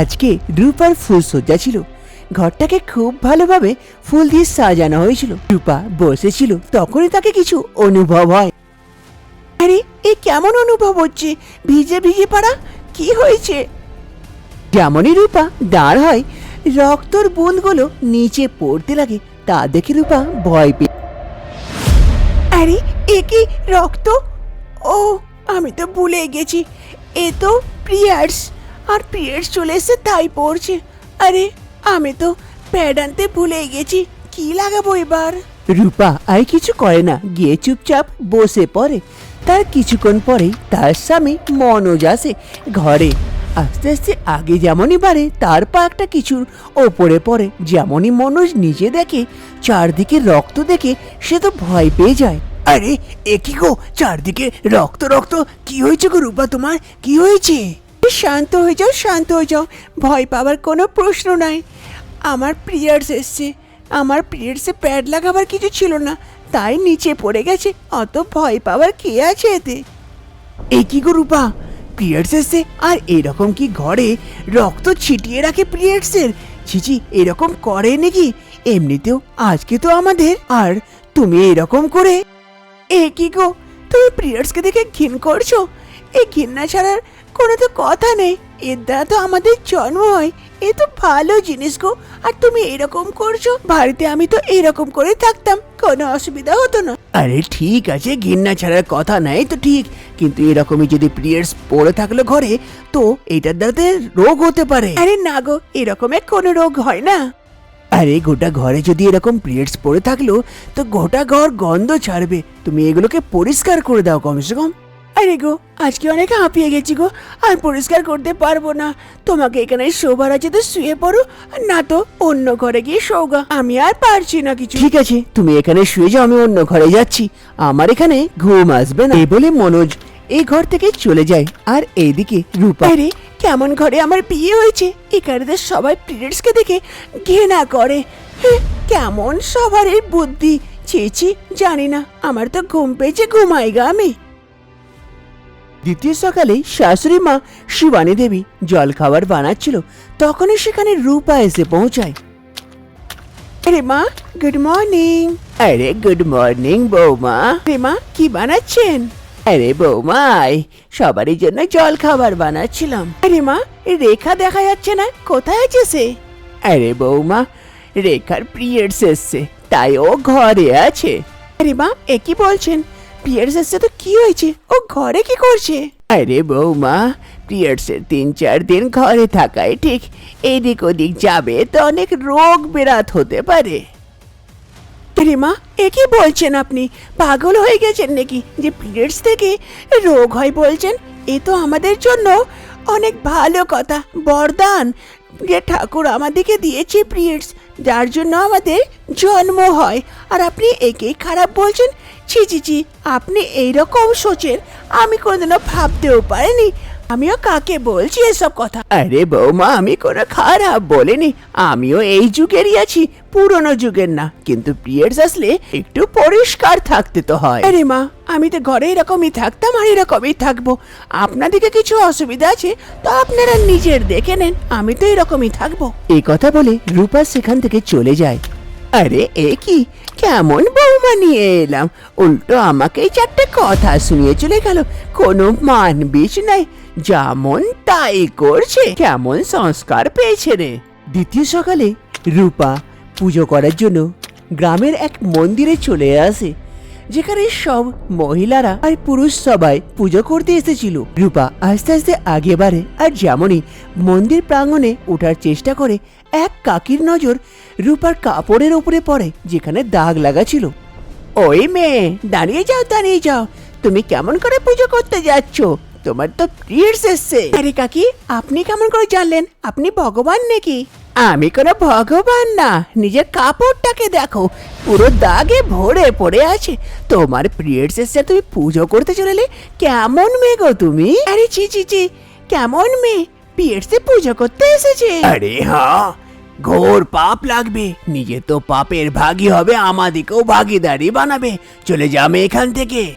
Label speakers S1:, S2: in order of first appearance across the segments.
S1: আজকে রূপার ফুলসজ্জা ছিল। ঘরটাকে খুব ভালোভাবে ফুল দিয়ে সাজানো হয়েছিল। রূপা বসেছিল, তখনই তাকে কিছু অনুভব হয়। আরে, এ কেমন অনুভব হচ্ছে? ভিজে ভিজে পাড়া, কি হয়েছে? যেমনই রূপা দাঁড় হয়, রক্তর বুঁদগুলো নিচে পড়তে লাগে, তা দেখে রূপা ভয় পেয়ে আরে, এ কি রক্ত? ও, আমি তো ভুলে গেছি। এ তো পিয়ার্স আর পিয়ার্স চলে এসে তাই পড়ছে। আরে, আমি তো প্যাড আনতে ভুলে গেছি, কি লাগাবো এবার? রূপা, আর কিছু করে না, গিয়ে চুপচাপ বসে পড়ে। তার কিছুক্ষণ পরেই তার স্বামী মনোজ আসে ঘরে। আস্তে আস্তে আগে যেমনই বাড়ে, তার পা একটা কিছুর ওপরে পড়ে। যেমনই মনোজ নিজে দেখে, চারদিকে রক্ত দেখে, সে তো ভয় পেয়ে যায়। আরে, এ কি গো? চারদিকে রক্ত রক্ত, কি হয়েছে গো রূপা তোমার? কি হয়েছে? শান্ত হয়ে যাও, শান্ত হয়ে যাও। ভয় পাওয়ার কোনো প্রশ্ন নাই। আমার পিরিয়ডস এসছে। আমার পিরিয়ডসে প্যাড লাগাবার কিছু ছিল না। তাই নিচে পড়ে গেছে। অত ভয় পাওয়ার কে আছে এতে? এই কি গো রূপা? পিরিয়ডস এসছে। আর এরকম কি ঘরে রক্ত ছিটিয়ে রাখে পিরিয়ডসের ছিচি এরকম করে নাকি? এমনিতেও আজকে তো আমাদের। আর তুমি এরকম করে? এ কি গো? তুমি পিরিয়ডসকে দেখে ঘিন করছ? এই ঘৃণা ছাড়ার কোনো তো কথা নেই। এর দ্বারা তো আমাদের জন্ম হয়। এ তো ভালো জিনিস গো। আর তুমি এরকম করছ? বাড়িতে আমি তো এরকম করে থাকতাম। কোনো অসুবিধা হতো না। আরে ঠিক আছে ঘৃণা ছাড়ার কথা নাই তো ঠিক। কিন্তু এরকমই যদি পিরিয়ডস পড়ে থাকল ঘরে তো এটার দ্বারা রোগ হতে পারে। আরে না গো এরকমের কোনো রোগ হয় না। আরে গোটা ঘরে যদি এরকম পিরিয়ডস পড়ে থাকল তো গোটা ঘর গন্ধ ছাড়বে। তুমি এগুলোকে পরিষ্কার করে দাও কমসে কম। আরে গো আজকে অনেক হাঁপিয়ে গেছি গো। আর পরিষ্কার করতে পারব না। তোমাকে এখানে শোবার আছে তো শুয়ে পড়ো। না তো অন্য ঘরে গিয়ে শোগা আমি আর পারছি না কিছু। ঠিক আছে তুমি এখানে শুয়ে যাও আমি অন্য ঘরে যাচ্ছি। আমার এখানে ঘুম আসবে না। এই বলে মনোজ এই ঘর থেকে চলে যায়। আর এইদিকে রূপা। রে কেমন ঘরে আমার বিয়ে হয়েছে? এখানে তো সবাই পিরিয়ডসকে দেখে ঘৃণা করে। কেমন সবার এই বুদ্ধি? চেয়েছি জানি না। আমার তো ঘুম পেয়েছে ঘুমাইগা আমি। দ্বিতীয় সকালে শাশুড়ি মা শিবানী দেবী জল খাবার বানাচ্ছিল। তখনই সেখানে রূপা এসে পৌঁছায়। আরে মা গুড মর্নিং আরে গুড মর্নিং বৌমা। রে মা কি বানাচ্ছেন? আরে বৌমাই, সবারই জন্য জল খাবার বানাচ্ছিলাম। আরে মা, রেখা দেখা যাচ্ছে না, কোথায় আছে সে? আরে বৌমা, রেখার পিরিয়ডস এসছে তাই ও ঘরে আছে। আরে মা, এ কি বলছেন? পিরিয়ডস এসছে তো কি হয়েছে? ও ঘরে কি করছে? আরে বৌমা পিরিয়ডসের তিন চার দিন ঘরে থাকায় ঠিক, এদিক ওদিক যাবে তো অনেক রোগ বেরাত হতে পারে। আরে মা এ বলছেন আপনি? পাগল হয়ে গেছেন নাকি? যে পিরিয়ডস থেকে রোগ হয় বলছেন, এ তো আমাদের জন্য অনেক ভালো কথা, বরদান। যে ঠাকুর আমাদেরকে দিয়েছে পিরিয়ডস, যার জন্য আমাদের জন্ম হয়। আর আপনি একেই খারাপ বলছেন? ছি ছি ছি, আপনি এইরকম সোচেন, আমি কোনোদিনও ভাবতেও পারিনি। আমিও কাকে বলছি এসব কথা? আরে বৌমা আমি কোনো খারাপ বলিনি। আমিও এই যুগেরই আছি পুরনো যুগের না। কিন্তু পিরিয়ডস আসলে একটু পরিষ্কার থাকতে তো হয়। আরে মা আমি তো ঘরে এরকমই থাকতাম আর এরকমই থাকব। আপনাদেরকে কিছু অসুবিধা আছে তো আপনারা নিজের দেখে নেন আমি তো এরকমই থাকব। এই কথা বলে রূপা সেখান থেকে চলে যায়। আরে এ কি? কেমন বৌমা নিয়ে এলাম? উল্টো আমাকে চারটে কথা শুনিয়ে চলে গেল। কোনো মান নাই। যেমন তাই করছে, কেমন সংস্কার পেয়েছে রে। দ্বিতীয় সকালে রূপা পুজো করার জন্য গ্রামের এক মন্দিরে চলে আসে। যেখানে সব মহিলারা আর পুরুষ সবাই পুজো করতে এসেছিল। রূপা আস্তে আস্তে আগে বাড়ে আর যেমনই মন্দির প্রাঙ্গণে ওঠার চেষ্টা করে, এক কাকির নজর রূপার কাপড়ের উপরে পড়ে, যেখানে দাগ লাগা ছিল। ওই মেয়ে, দাঁড়িয়ে যাও দাঁড়িয়ে যাও। তুমি কেমন করে পুজো করতে যাচ্ছ? তোমার তো পিরিয়ডস এসছে। আরে কাকি, আপনি কেমন করে জানলেন? আপনি ভগবান নাকি? আমি কোনো ভগবান না নিজের কাপড়টাকে দেখো পুরো দাগে ভরে পড়ে আছে। তোমার পিরিয়ডস এসছে তুমি পুজো করতে চলে এলে কেমন মেয়ে গো তুমি? আরে ছি ছি ছি কেমন মেয়ে? পিরিয়ডসে পুজো করতে এসেছে। আরে হ্যাঁ ঘোর পাপ লাগবে। নিজে তো পাপের ভাগী হবে আমাদিকেও ভাগিদারি বানাবে। চলে যাবে এখান থেকে।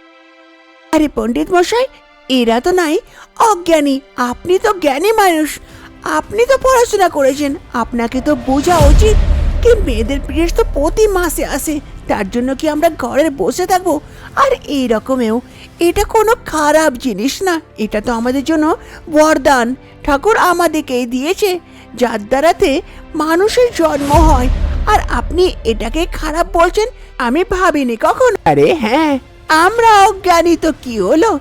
S1: আরে পণ্ডিত মশাই এরা তো নাই অজ্ঞানী। আপনি তো জ্ঞানী মানুষ আপনি তো পড়াশোনা করেছেন আপনাকে তো বোঝা উচিত কি মেয়েদের পিরিয়ড তো প্রতি মাসে আসে তার জন্য কি আমরা ঘরে বসে থাকব? আর এই রকমেও এটা কোনো খারাপ জিনিস না এটা তো আমাদের জন্য বরদান। ঠাকুর আমাদেরকেই দিয়েছে যার দ্বারাতে মানুষের জন্ম হয়। আর আপনি এটাকে খারাপ বলছেন আমি ভাবিনি কখন। আরে হ্যাঁ। আমরা অজ্ঞানী তো কি হলো?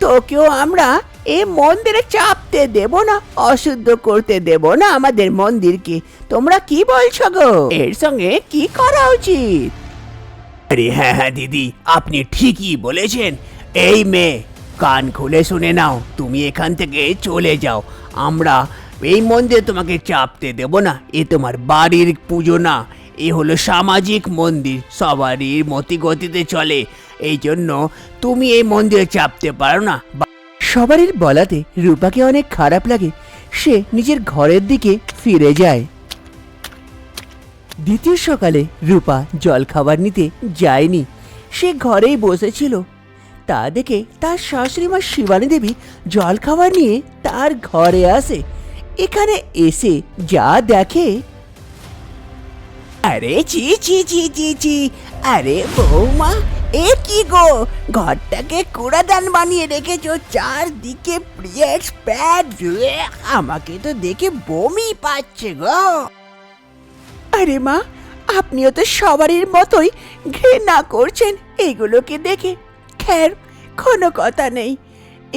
S1: তোকেও আমরা এ মন্দিরে চাপতে দেব না, অশুদ্ধ করতে দেব না আমাদের মন্দিরকে। তোমরা কি বলছো গো? এর সঙ্গে কি করা উচিত?
S2: আরে হ্যাঁ হ্যাঁ দিদি, আপনি ঠিকই বলেছেন। এই মেয়ে, কান খুলে শুনে নাও, তুমি এখান থেকে চলে যাও। আমরা এই মন্দিরে তোমাকে চাপতে দেব না, এ তোমার বাড়ির পুজো না। এ হলো সামাজিক মন্দির, সবারই মতি গতিতে চলে। এই জন্য তুমি এই মন্দিরে চাপতে পারো না
S1: সবারই বলাতে রূপাকে অনেক খারাপ লাগে। সে নিজের ঘরের দিকে ফিরে যায়। দ্বিতীয় সকালে রূপা জল খাবার নিতে যায়নি। সে ঘরেই বসেছিল। তা দেখে তার শাশুড়ি মা শিবানী দেবী জল খাবার নিয়ে তার ঘরে আসে। এখানে এসে যা দেখে। আরে চি চি চি চি চি আরে বৌমা, এ কি গো? ঘরটাকে কুড়াদান বানিয়ে রেখেছো, চারদিকে প্রিয়েটস প্যাড আমাকে তো দেখে বমি পাচ্ছে গো। আরে মা, আপনিও তো সবারই মতোই ঘৃণা করছেন। এগুলোকে দেখে খ্যার, কোনো কথা নেই।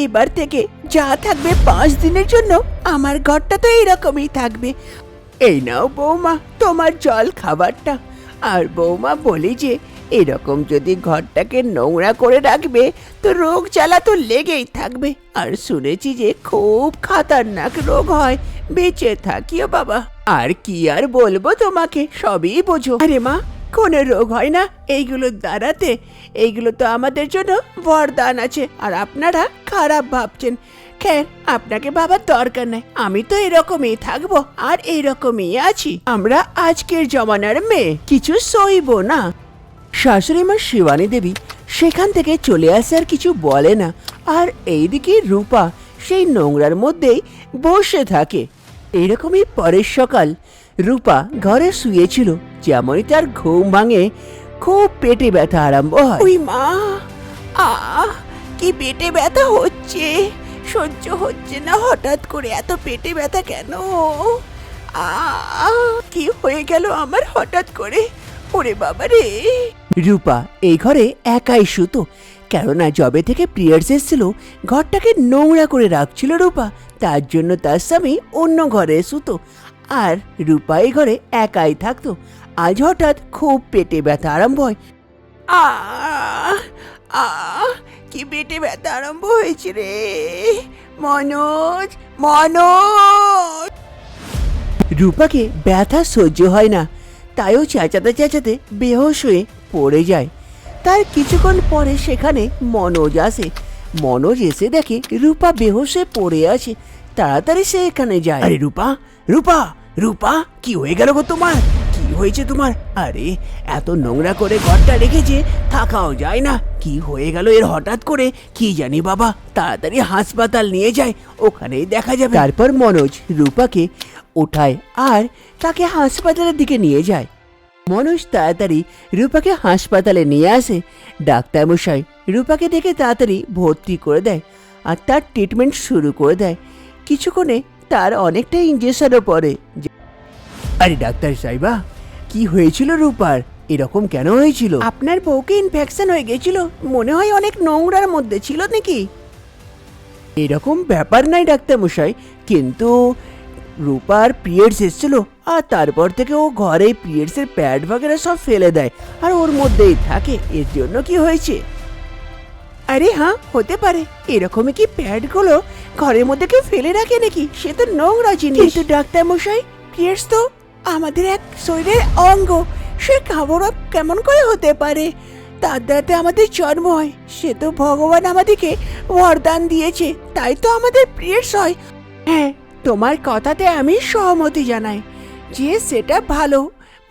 S1: এবার থেকে যা থাকবে পাঁচ দিনের জন্য আমার ঘরটা তো এইরকমই থাকবে। এই নাও বৌমা, তোমার জল খাবারটা। আর বৌমা বলি যে, এরকম যদি ঘরটাকে নোংরা করে রাখবে, তো রোগ জ্বালা তো লেগেই থাকবে। আর শুনেছি যে খুব খাতারনাক রোগ হয়। বেঁচে থাকিও বাবা। আর কি আর বলব তোমাকে, সবই বোঝো। আরে মা কোনো রোগ হয় না এইগুলোর দ্বারাতে এইগুলো তো আমাদের জন্য বরদান আছে, আর আপনারা খারাপ ভাবছেন। খের আপনাকে বাবার দরকার নেই, আমি তো এরকমই থাকব, আর এইরকমই আছি। আমরা আজকের জমানার মেয়ে, কিছু সইব না। শাশুড়ি মা শিবানী দেবী সেখান থেকে চলে আসে আর কিছু বলে না। আর এইদিকে রূপা সেই নোংরার মধ্যেই বসে থাকে। এরকমই পরের সকাল। রূপা ঘরে শুয়েছিল। যেমনই তার ঘুম ভাঙে খুব পেটে ব্যথা আরম্ভ হয়। ওই মা আ কি পেটে ব্যথা হচ্ছে? সহ্য হচ্ছে না হঠাৎ করে এত পেটে ব্যথা কেন? আ কি হয়ে গেল আমার হঠাৎ করে? ওরে বাবা রে! রূপা এই ঘরে একাই শুতো। কেননা জবে থেকে পিরিয়ডস এসেছিল ঘরটাকে নোংরা করে রাখছিল রূপা। তার জন্য তার স্বামী অন্য ঘরে শুতো। আর রূপা এই ঘরে একাই থাকতো। আজ হঠাৎ খুব পেটে ব্যথা আরম্ভ হয়। আ কি পেটে ব্যথা আরম্ভ হয়েছে রে? মনোজ মনোজ! রূপাকে ব্যথা সহ্য হয় না। তাইও চেঁচাতে চেঁচাতে বেহোশ হয়ে পড়ে যায়। তার কিছুক্ষণ পরে সেখানে মনোজ আসে। মনোজ এসে দেখে রূপা হয়ে পড়ে আছে। তাড়াতাড়ি সে এখানে যায়।
S2: রূপা রূপা! রূপা, কি হয়ে গেল গো তোমার? কি হয়েছে তোমার? আরে, এত নোংরা করে ঘরটা রেখেছে থাকাও যায় না। কি হয়ে গেল এর হঠাৎ করে? কি জানি বাবা, তাড়াতাড়ি হাসপাতাল নিয়ে যায়, ওখানেই দেখা যাবে।
S1: তারপর মনোজ রূপাকে ওঠায় আর তাকে হাসপাতালের দিকে নিয়ে যায়। মনোজ তাড়াতাড়ি রূপাকে হাসপাতালে নিয়ে আসে। ডাক্তার ডাক্তারমশাই রূপাকে দেখে তাড়াতাড়ি ভর্তি করে দেয় আর তার ট্রিটমেন্ট শুরু করে দেয়। কিছুক্ষণে তার অনেকটা ইঞ্জেকশনও পড়ে
S2: আরে ডাক্তার সাহেবা কি হয়েছিল রূপার? এরকম কেন হয়েছিল?
S1: আপনার বউকে ইনফেকশন হয়ে গেছিল। মনে হয় অনেক নোংরার মধ্যে ছিল নাকি? এরকম ব্যাপার নাই ডাক্তার মশাই কিন্তু রূপার পিরিয়ডস এসেছিল আর তারপর থেকে ও ঘরে পিরিয়ডসের প্যাড বাগেরা সব ফেলে দেয় আর ওর মধ্যেই থাকে এর জন্য কি হয়েছে? আরে হ্যাঁ হতে পারে। এরকমই কি প্যাডগুলো ঘরের মধ্যে কেউ ফেলে রাখে নাকি? সে তো নোংরা জিনিস। কিন্তু ডাক্তার মশাই পিরিয়ডস তো আমাদের এক শরীরের অঙ্গ। সে খাবারও কেমন করে হতে পারে? তার দ্বারাতে আমাদের জন্ম হয়। সে তো ভগবান আমাদেরকে বরদান দিয়েছে। তাই তো আমাদের পিরিয়ডস হয় হ্যাঁ তোমার কথাতে আমি সহমতি জানাই যে সেটা ভালো।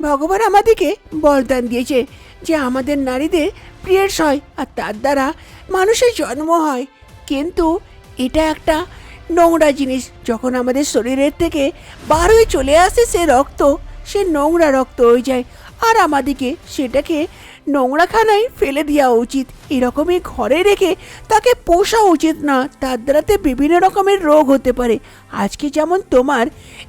S1: ভগবান আমাদেরকে বরদান দিয়েছে যে আমাদের নারীদের পিরিয়ডস হয় আর তার দ্বারা মানুষের জন্ম হয়। কিন্তু এটা একটা নোংরা জিনিস। যখন আমাদের শরীরের থেকে বার হয়ে চলে আসে সে রক্ত, সে নোংরা রক্ত হয়ে যায়। আর আমাদেরকে সেটাকে নোংরাখানায় ফেলে দেওয়া উচিত। এরকমই ঘরে রেখে তাকে পোষা উচিত না। তার দ্বারাতে বিভিন্ন রকমের রোগ হতে পারে। আজকে যেমন তোমার,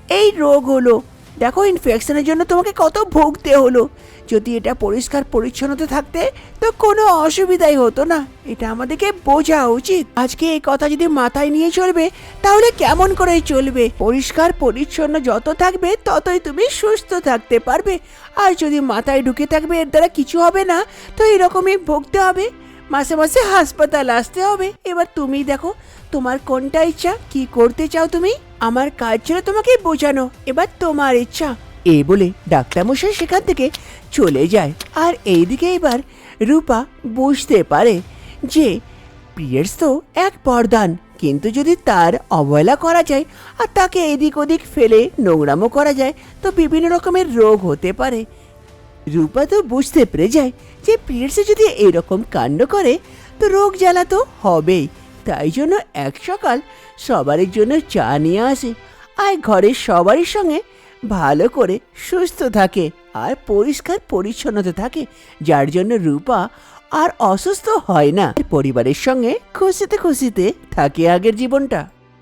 S1: এই রোগ হলো। দেখো ইনফেকশনের জন্য তোমাকে কত ভুগতে হলো। যদি এটা পরিষ্কার পরিচ্ছন্নতা থাকতে, তো কোনো অসুবিধাই হতো না। এটা আমাদেরকে বোঝা উচিত। আজকে এই কথা যদি মাথায় নিয়ে চলবে, তাহলে কেমন করে চলবে? পরিষ্কার, পরিচ্ছন্ন যত থাকবে, ততই তুমি সুস্থ থাকতে পারবে। আর যদি মাথায় ঢুকে থাকবে, এর দ্বারা কিছু হবে না, তো এরকমই ভুগতে হবে। মাসে মাসে হাসপাতাল আসতে হবে। এবার তুমি দেখো, তোমার কোনটা ইচ্ছা, কি করতে চাও তুমি? আমার কাজ ছিল তোমাকে বোঝানো। এবার তোমার ইচ্ছা। এই বলে ডাক্তারমশাই সেখান থেকে চলে যায়। আর এইদিকে এবার রূপা বুঝতে পারে যে পিরিয়ডস তো এক বরদান কিন্তু যদি তার অবহেলা করা যায় আর তাকে এদিক ওদিক ফেলে নোংরামো করা যায়, তো বিভিন্ন রকমের রোগ হতে পারে। রূপা তো বুঝতে পেরে যায় যে পিরিয়ডসে যদি এরকম কাণ্ড করে, তো রোগ জ্বালা তো হবেই। তাই জন্য এক সকাল সবারই জন্য চা নিয়ে আসে। আর ঘরের সবারই সঙ্গে ভালো করে সুস্থ থাকে আর পরিষ্কার পরিচ্ছন্নতা থাকে, যার জন্য রূপা আর অসুস্থ হয় না। পরিবারের সঙ্গে খুশিতে খুশিতে থাকে আগের জীবনটা।